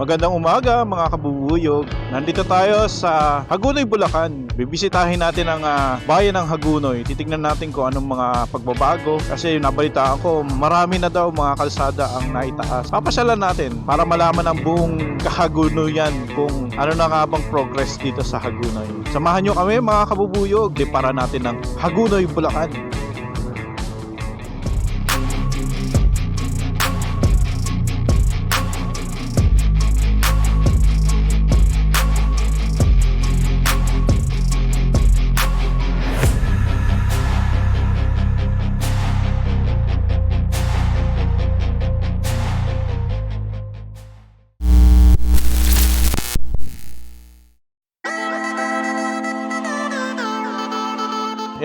Magandang umaga mga kabubuyog. Nandito tayo sa Hagunoy, Bulacan. Bibisitahin natin ang ah, bayan ng Hagunoy. Titingnan natin kung anong mga pagbabago. Kasi nabalitaan ko, marami na daw mga kalsada ang naitaas. Papasyalan natin para malaman ang buong kahagunoyan kung ano na nga bang progress dito sa Hagunoy. Samahan nyo kami mga kabubuyog. Di para natin ng Hagunoy, Bulacan.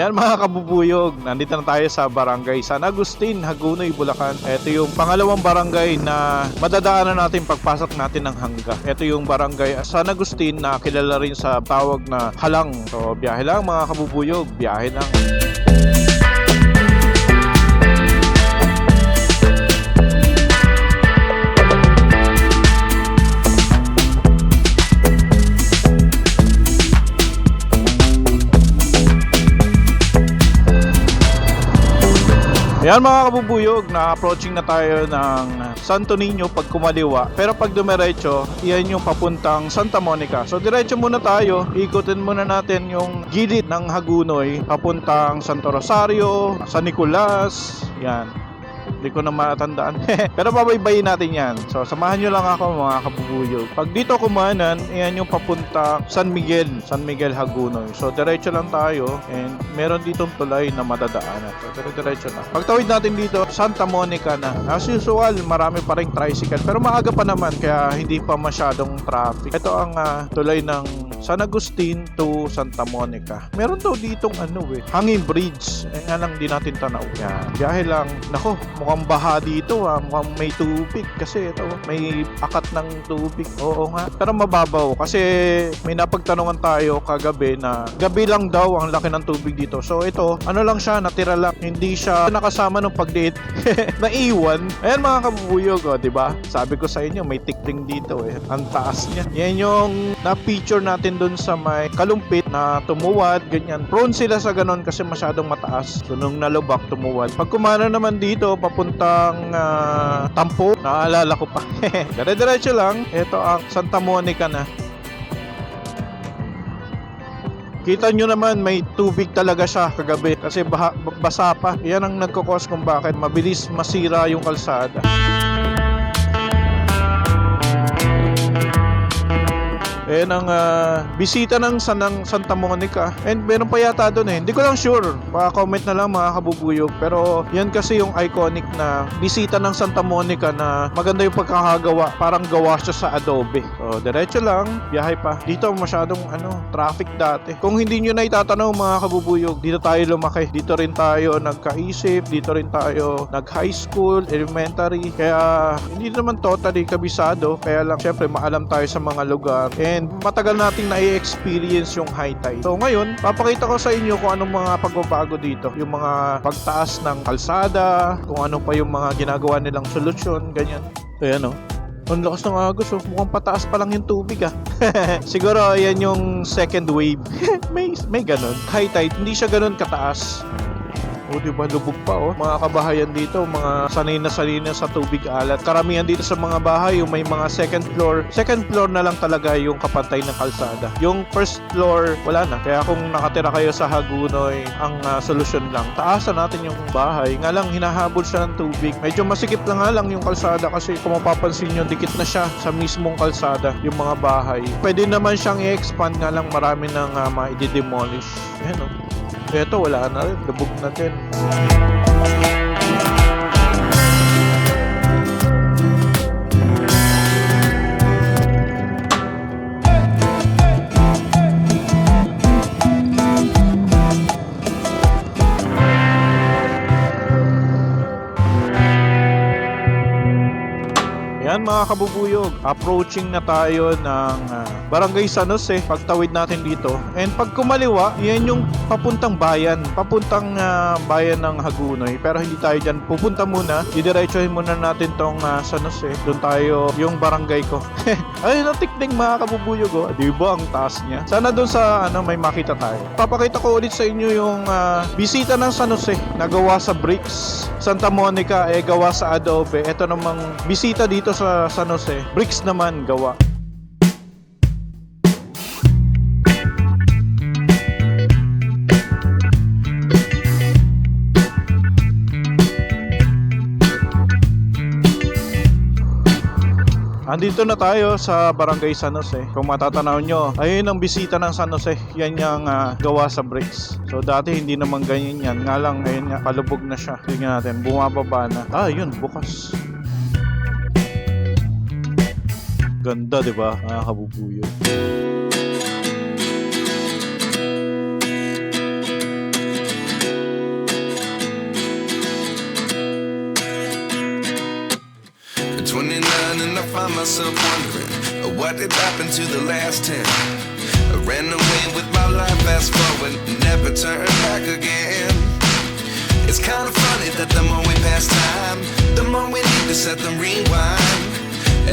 Yan mga kabubuyog, nandito na tayo sa barangay San Agustin, Hagunoy, Bulacan. Ito yung pangalawang barangay na madadaanan natin pagpasok natin ng hangga. Ito yung barangay San Agustin na kilala rin sa tawag na halang. So biyahe lang mga kabubuyog, biyahe lang. Yan mga kabubuyog, na-approaching na tayo ng Santo Niño pag kumaliwa. Pero pag dumiretso, yan yung papuntang Santa Monica. So diretso muna tayo, ikutin muna natin yung gilid ng Hagunoy papuntang Santo Rosario, San Nicolas, yan. Hindi ko na matandaan. Pero babaybayin natin yan. So, samahan nyo lang ako mga kabubuyog. Pag dito kumanan, yan yung papunta San Miguel. San Miguel Hagunoy. So, diretso lang tayo. And meron ditong tulay na madadaanan. So, dire-diretso na. Pagtawid natin dito, Santa Monica na. As usual, marami pa rin tricycle. Pero maaga pa naman, kaya hindi pa masyadong traffic. Ito ang ah, tulay ng San Agustin to Santa Monica. Meron daw ditong ano eh, hanging bridge. Eh nga lang di natin tanaw. Yan. Biyahe lang. Nako, mukhang baha dito ah. Mukhang may tubig kasi ito may akat ng tubig. Oo nga. Pero mababaw kasi may napagtanungan tayo kagabi na gabi lang daw ang laki ng tubig dito. So ito, ano lang siya, natira lang. Hindi siya nakasama ng pagdiit. Naiwan. Ayan mga kabubuyog, oh, di ba? Sabi ko sa inyo, may tikling dito eh. Ang taas niya. Yan yung na-picture natin dun sa may kalumpit na tumuwad, ganyan. Prone sila sa ganon kasi masyadong mataas. So nung nalubak, tumuwad. Pag kumana naman dito, papuntang ah, Tampo, naalala ko pa. Dire-diretso lang. Ito ang Santa Monica na. Kita nyo naman may tubig talaga siya kagabi kasi baha, basa pa. Yan ang nagkakos kung bakit mabilis masira yung kalsada. Ayan ang ah, bisita ng Sanang Santa Monica. And meron pa yata doon eh. Hindi ko lang sure. Baka-comment na lang mga kabubuyog. Pero yan kasi yung iconic na bisita ng Santa Monica na maganda yung pagkakagawa. Parang gawa siya sa adobe. So, diretso lang. Biyahe pa. Dito masyadong ano, traffic dati. Kung hindi nyo na itatanong mga kabubuyog, dito tayo lumaki. Dito rin tayo nagkaisip. Dito rin tayo nag-high school, elementary. Kaya hindi naman totally kabisado. Kaya lang syempre maalam tayo sa mga lugar. And matagal nating na-experience yung high tide. So ngayon, papakita ko sa inyo kung anong mga pagbabago dito. Yung mga pagtaas ng kalsada, kung ano pa yung mga ginagawa nilang solusyon, ganyan. Ayan o. Ang lakas ng agos oh. Mukhang pataas pa lang yung tubig ah. Siguro ayan yung second wave. may may ganun. High tide, hindi siya ganun kataas. O di ba lubog pa oh. Mga kabahayan dito, mga sanay na sanay na sa tubig alat. Karamihan dito sa mga bahay, yung may mga second floor. Second floor na lang talaga yung kapantay ng kalsada. Yung first floor, wala na. Kaya kung nakatira kayo sa Hagunoy, ang ah, solusyon lang, taasan natin yung bahay. Nga lang, hinahabol siya ng tubig. Medyo masikip na nga lang yung kalsada kasi kung mapapansin nyo, dikit na siya sa mismong kalsada, yung mga bahay. Pwede naman siyang i-expand nga lang marami nang uh, ma-demolish. Ayan oh. Eto, wala na rin. Lubog na din. Mga kabubuyog, approaching na tayo ng ah, Barangay San Jose, pagtawid natin dito. And pag kumaliwa, yan yung papuntang bayan, papuntang ah, bayan ng Hagunoy. Pero hindi tayo dyan pupunta muna, didiretsuhin muna natin tong ah, San Jose. Doon tayo, yung barangay ko. Ay, natikling mga kabubuyog oh. Di ba ang taas niya? Sana doon sa ano may makita tayo. Papakita ko ulit sa inyo yung ah, bisita ng San Jose na gawa sa bricks. Santa Monica eh gawa sa adobe. Ito namang bisita dito sa San Jose. Bricks naman gawa. Andito na tayo sa Barangay San Jose. Kung matatanaw nyo, ayun ang bisita ng San Jose. Yan yung ah, gawa sa bricks. So dati hindi naman ganyan yan. Nga lang, ngayon nga, palubog na siya. Tingnan natin, bumababa na. Ah, yun, bukas. Ganda, di ba? Nakakabubuyo. At 29 and I find myself wondering uh, what did happen to the last 10. I ran away with my life, fast forward, never turn back again. It's kind of funny that the more we pass time, the more we need to set them rewind.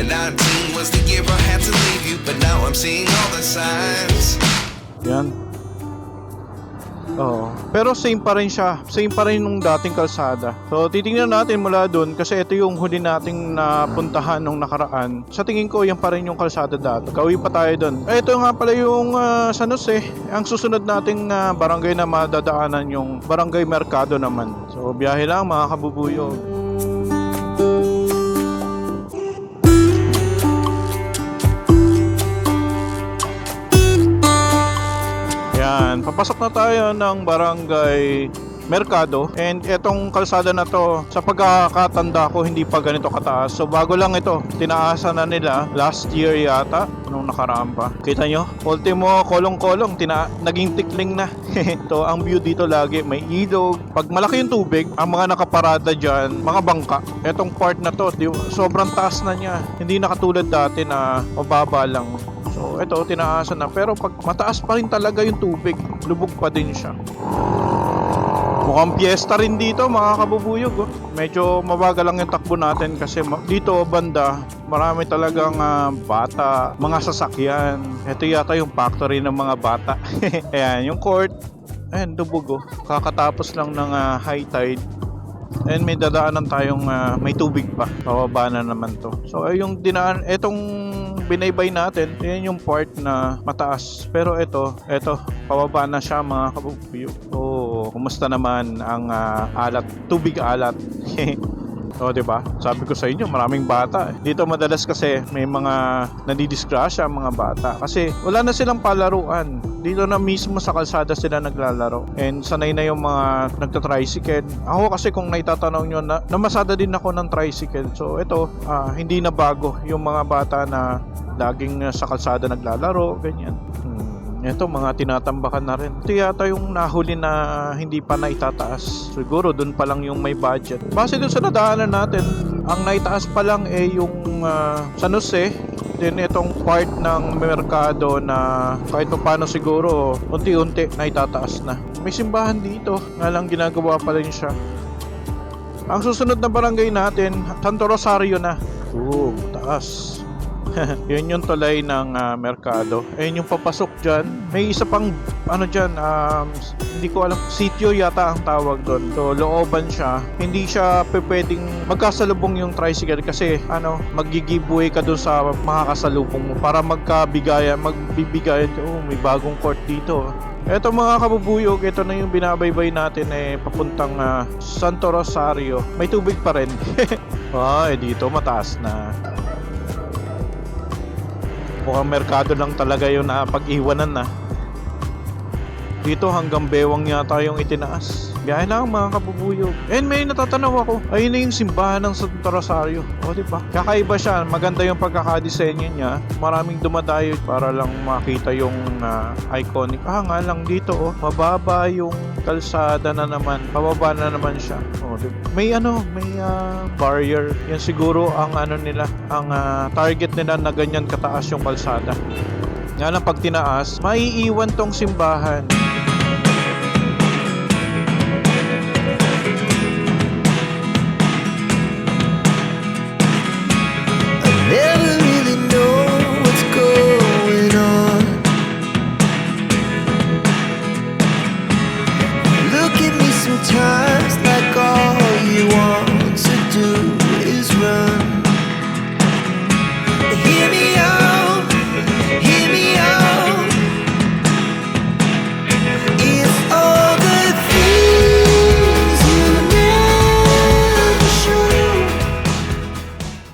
And 19 was the year I had to leave you, but now I'm seeing all the signs. Yan. Oo. Pero same pa rin siya. Same pa rin nung dating kalsada. So, titingnan natin mula doon kasi ito yung huli nating napuntahan nung nakaraan. Sa tingin ko, yan pa rin yung kalsada dati. Kauwi pa tayo doon. Eh, ito nga pala yung ah, San Jose. Ang susunod nating ah, barangay na madadaanan yung Barangay Mercado naman. So, biyahe lang mga kabubuyog. Papasok na tayo ng barangay Mercado. And etong kalsada na to sa pagkakatanda ko hindi pa ganito kataas. So bago lang ito tinaasan na nila last year yata nung nakaraan pa. Kita nyo? Ultimo kolong-kolong tina naging tikling na. To ang view dito lagi may ilog. Pag malaki yung tubig ang mga nakaparada dyan mga bangka etong part na to sobrang taas na niya. Hindi na katulad dati na mababa lang So, ito, tinaasan na. Pero pag mataas pa rin talaga yung tubig, lubog pa din siya. Mukhang piyesta rin dito, mga kabubuyog. Oh. Medyo mabagal lang yung takbo natin kasi dito, banda, marami talagang ah, bata, mga sasakyan. Ito yata yung factory ng mga bata. Ayan, yung court. Ayan, lubog oh. Kakatapos lang ng ah, high tide. And may dadaanan tayong ah, may tubig pa. Pababa na naman to. So, yung dinaan, etong binaybay natin, yan yung part na mataas. Pero ito, ito, pababa na siya mga kabubuyo. Oh, kumusta naman ang ah, alat, tubig alat? O, di ba? Sabi ko sa inyo, maraming bata. eh. Dito madalas kasi may mga nadidisgrasya ang mga bata. Kasi wala na silang palaruan. Dito na mismo sa kalsada sila naglalaro. And sanay na yung mga nagta-tricycle. Ako kasi kung naitatanong nyo, na, namasada din ako ng tricycle. So, ito, ah, hindi na bago yung mga bata na laging sa kalsada naglalaro, ganyan. Ito, mga tinatambakan na rin. Ito yata yung nahuli na hindi pa naitataas. Siguro, dun pa lang yung may budget. Base dun sa nadaanan natin, ang naitaas pa lang eh yung ah, San Jose, Then itong part ng merkado na kahit pa paano siguro unti-unti na itataas na. May simbahan dito, nga lang ginagawa pa rin siya. Ang susunod na barangay natin, Santo Rosario na. Oo, taas. Yun yung tulay ng ah, merkado. Ayun yung papasok dyan. May isa pang, ano dyan, um, hindi ko alam, sitio yata ang tawag doon. So, looban siya. Hindi siya pwedeng magkasalubong yung tricycle kasi, ano, magigiveaway ka doon sa makakasalubong mo para magkabigayan, magbibigayan oh, may bagong court dito. Eto mga kabubuyog, ito na yung binabaybay natin eh, papuntang ah, Santo Rosario. May tubig pa rin. ah, eh dito mataas na. Mukhang merkado lang talaga yun na pag-iwanan na. Dito hanggang bewang yata yung itinaas. Biyahe lang mga kabubuyog. And may natatanaw ako. Ayun na yung simbahan ng Santo Rosario. O, di ba? Kakaiba siya. Maganda yung pagkakadesenyo niya. Maraming dumadayo para lang makita yung ah, iconic. Ah, nga lang dito, oh. Mababa yung kalsada na naman. Pababa na naman siya. O, di ba? May ano, may ah, barrier. Yan siguro ang ano nila, ang ah, target nila na ganyan kataas yung kalsada. Nga lang pag tinaas, maiiwan tong simbahan.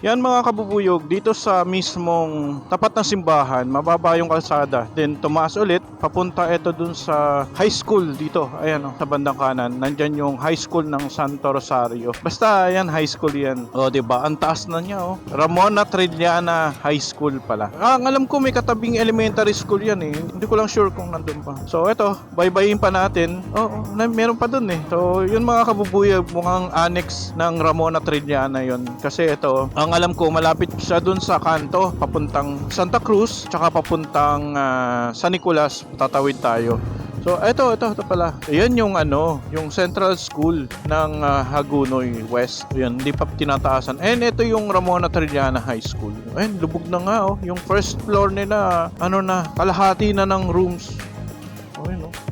Yan mga kabubuyog, dito sa mismong tapat ng simbahan, mababa yung kalsada. Then tumaas ulit, papunta ito dun sa high school dito. Ayan o, sa bandang kanan. Nandyan yung high school ng Santo Rosario. Basta yan, high school yan. O, di ba Ang taas na niya o. Ramona Trilliana High School pala. Ah, ang alam ko may katabing elementary school yan eh. Hindi ko lang sure kung nandun pa. So eto, baybayin pa natin. Oo, na, meron pa dun eh. So yun mga kabubuyog, mukhang annex ng Ramona Trilliana yun. Kasi ito, ang alam ko malapit siya dun sa kanto, papuntang Santa Cruz, tsaka papuntang ah, San Nicolas, tatawid tayo. So, ito, ito, ito pala. Ayan yung ano, yung Central School ng ah, Hagunoy West. Ayan, hindi pa tinataasan. And ito yung Ramona Trilliana High School. Ayan, lubog na nga oh. Yung first floor nila, ano na, kalahati na ng rooms. Ayan oh.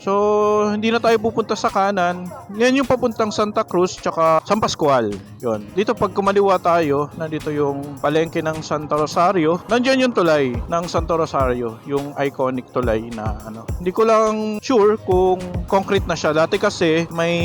So, hindi na tayo pupunta sa kanan. Yan yung papuntang Santa Cruz tsaka San Pascual. Yun. Dito pag kumaliwa tayo, nandito yung palengke ng Santa Rosario. Nandiyan yung tulay ng Santa Rosario, yung iconic tulay na ano. Hindi ko lang sure kung concrete na siya. Dati kasi may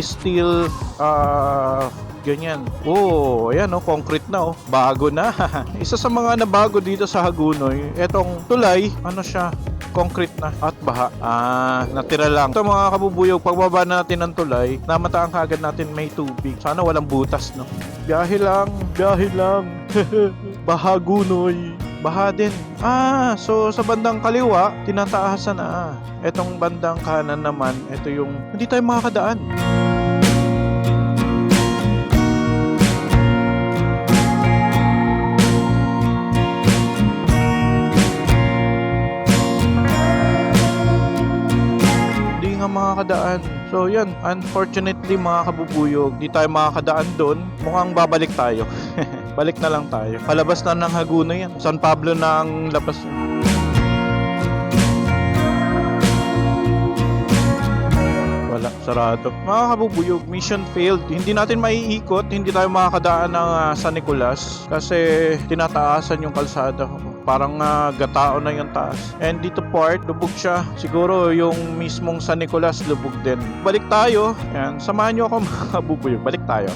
steel ah ganyan. Oh, ayan oh, concrete na oh. Bago na. Isa sa mga nabago dito sa Hagunoy, etong tulay, ano siya, concrete na at baha. Ah, natira lang. Ito mga kabubuyog, pagbaba natin ng tulay, namataan kagad natin may tubig. Sana walang butas, no? Biyahe lang, biyahe lang. Bahagunoy. Baha din. Ah, so sa bandang kaliwa, tinataasan na. Etong bandang kanan naman, ito yung hindi tayo makakadaan. Makakadaan. So yan, unfortunately mga kabubuyog, di tayo makakadaan doon. Mukhang babalik tayo. Balik na lang tayo. Palabas na ng Hagunoy yan. San Pablo na ang labas. Wala, sarado. Mga kabubuyog, mission failed. Hindi natin maiikot, hindi tayo makakadaan ng ah, San Nicolas kasi tinataasan yung kalsada. Parang ah, gatao na yung taas. And dito part, lubog siya. Siguro yung mismong San Nicolas lubog din. Balik tayo. Yan, samahan nyo ako mga kabubuyog. Balik tayo.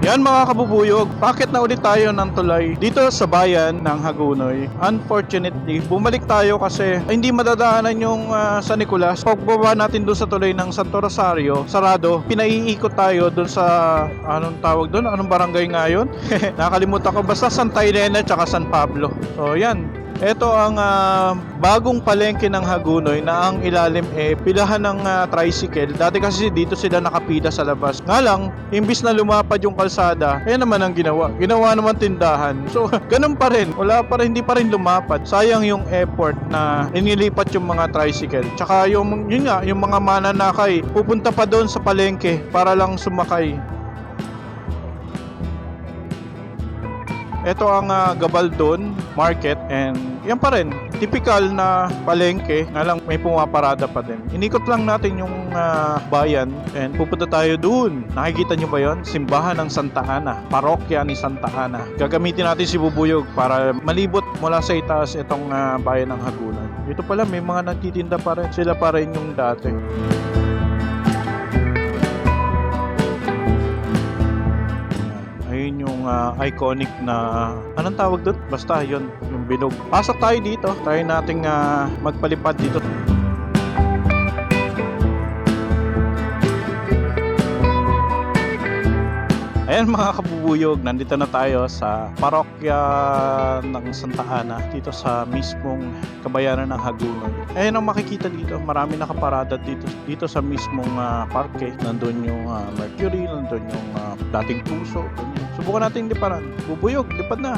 Yan mga kabubuyog, bakit na ulit tayo ng tulay dito sa bayan ng Hagunoy? Unfortunately, bumalik tayo kasi hindi madadaanan yung ah, San Nicolas. Pagbaba natin doon sa tulay ng Santo Rosario, sarado, pinaiikot tayo doon sa, anong tawag doon? Anong barangay nga yun? Nakalimutan ko, basta Santa Elena at San Pablo. So yan, ito ang ah, bagong palengke ng Hagunoy na ang ilalim eh pilahan ng ah, tricycle. Dati kasi dito sila nakapila sa labas. Nga lang, imbis na lumapad yung kalsada, ayan naman ang ginawa. Ginawa naman tindahan. So, ganun pa rin. Wala pa rin, hindi pa rin lumapad. Sayang yung effort na inilipat yung mga tricycle. Tsaka yung, yun nga, yung mga mananakay, pupunta pa doon sa palengke para lang sumakay. Ito ang ah, Gabaldon Market and yan pa rin, typical na palengke, nga lang may pumaparada pa din. Inikot lang natin yung ah, bayan and pupunta tayo dun. Nakikita nyo ba yon? Simbahan ng Santa Ana, parokya ni Santa Ana. Gagamitin natin si Bubuyog para malibot mula sa itaas itong ah, bayan ng Hagunan. Dito pala may mga nagtitinda pa rin. Sila pa rin yung dati. Ayun yung ah, iconic na anong tawag doon? Basta yon bilog. Pasok tayo dito. Try nating ah, magpalipad dito. Ayan mga kabubuyog, nandito na tayo sa parokya ng Santa Ana dito sa mismong kabayanan ng Hagunoy. Ayan ang makikita dito, marami nakaparada dito dito sa mismong ah, parke. Nandun yung ah, Mercury, nandun yung ah, dating puso. Subukan natin liparan. Bubuyog, lipad na.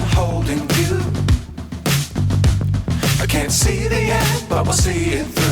Holding you. I can't see the end, but we'll see it through.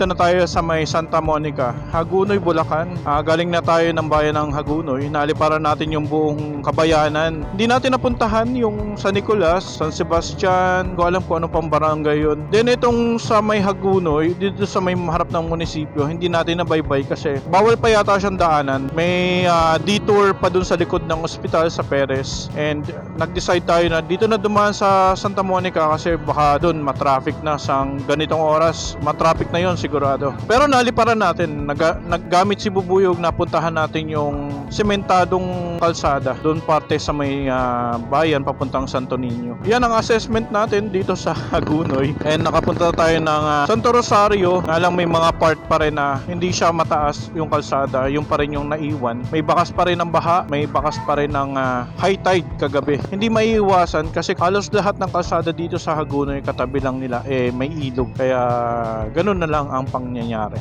Nandito na tayo sa may Santa Monica, Hagunoy, Bulacan. Ah, galing na tayo ng bayan ng Hagunoy. Naliparan natin yung buong kabayanan. Hindi natin napuntahan yung San Nicolas, San Sebastian, ko alam kung ano pang barangay yun. Then itong sa may Hagunoy, dito sa may harap ng munisipyo, hindi natin nabaybay kasi bawal pa yata siyang daanan. May ah, detour pa dun sa likod ng ospital sa Perez. And nag-decide tayo na dito na dumaan sa Santa Monica kasi baka dun matraffic na sa ganitong oras. Matraffic na yun sigurado. Pero naliparan natin, Nag- naggamit si Bubuyog na puntahan natin yung sementadong kalsada doon parte sa may ah, bayan papuntang Santo Niño. Yan ang assessment natin dito sa Hagunoy. And nakapunta tayo ng ah, Santo Rosario, nga lang may mga part pa rin na hindi siya mataas yung kalsada, yung pa rin yung naiwan. May bakas pa rin ng baha, may bakas pa rin ng ah, high tide kagabi. Hindi maiiwasan kasi halos lahat ng kalsada dito sa Hagunoy katabi lang nila eh may ilog. Kaya ganun na lang ang pangyayari.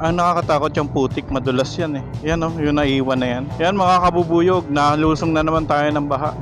Ang nakakatakot yung putik, madulas yan eh. Yan oh, yung naiwan na yan. Yan mga kabubuyog, nalusong na naman tayo ng baha.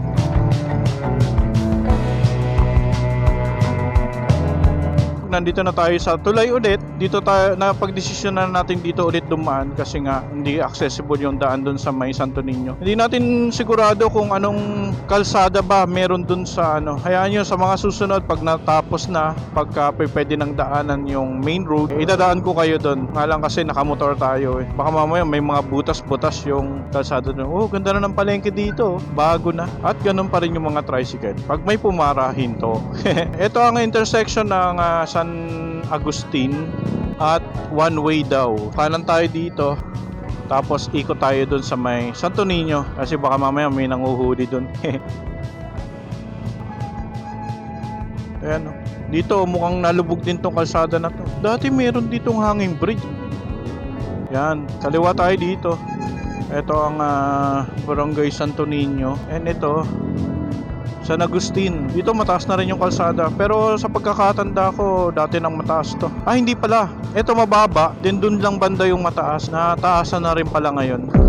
Nandito na tayo sa tulay ulit. Dito tayo, napagdesisyon na natin dito ulit dumaan kasi nga hindi accessible yung daan dun sa may Santo Niño. Hindi natin sigurado kung anong kalsada ba meron dun sa ano. Hayaan nyo sa mga susunod pag natapos na, pagka pwede ng daanan yung main road, idadaan ko kayo dun. Nga lang kasi nakamotor tayo eh. Baka mamaya may mga butas-butas yung kalsada dun. Oh, ganda na ng palengke dito. oh. Bago na. At ganun pa rin yung mga tricycle. Pag may pumara, hinto. Ito ang intersection ng ah, San Agustin at one way daw. Kanan tayo dito. Tapos ikot tayo dun sa may Santo Niño kasi baka mamaya may nanguhuli dun. Ayan o. Dito mukhang nalubog din tong kalsada na to. Dati meron ditong hanging bridge. Yan, kaliwa tayo dito. Ito ang ah, Barangay Santo Niño. And ito, San Agustin. Dito mataas na rin yung kalsada. Pero sa pagkakatanda ko, dati nang mataas to. Ah, hindi pala. Ito mababa. Din dun lang banda yung mataas. Nataasan na rin pala ngayon.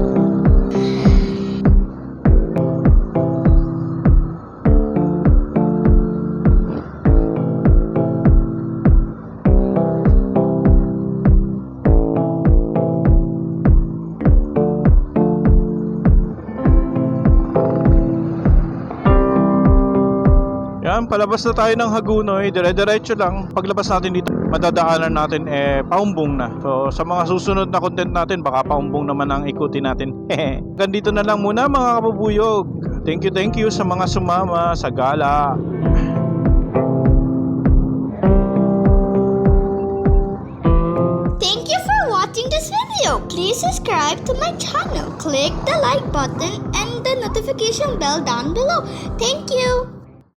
Palabas na tayo ng Hagunoy. Dire-diretso lang. Paglabas natin dito, madadaanan natin eh paumbong na. So, sa mga susunod na content natin, baka paumbong naman ang ikutin natin. Ganito na lang muna mga kabubuyog. Thank you, thank you sa mga sumama sa gala. Thank you for watching this video. Please subscribe to my channel. Click the like button and the notification bell down below. Thank you.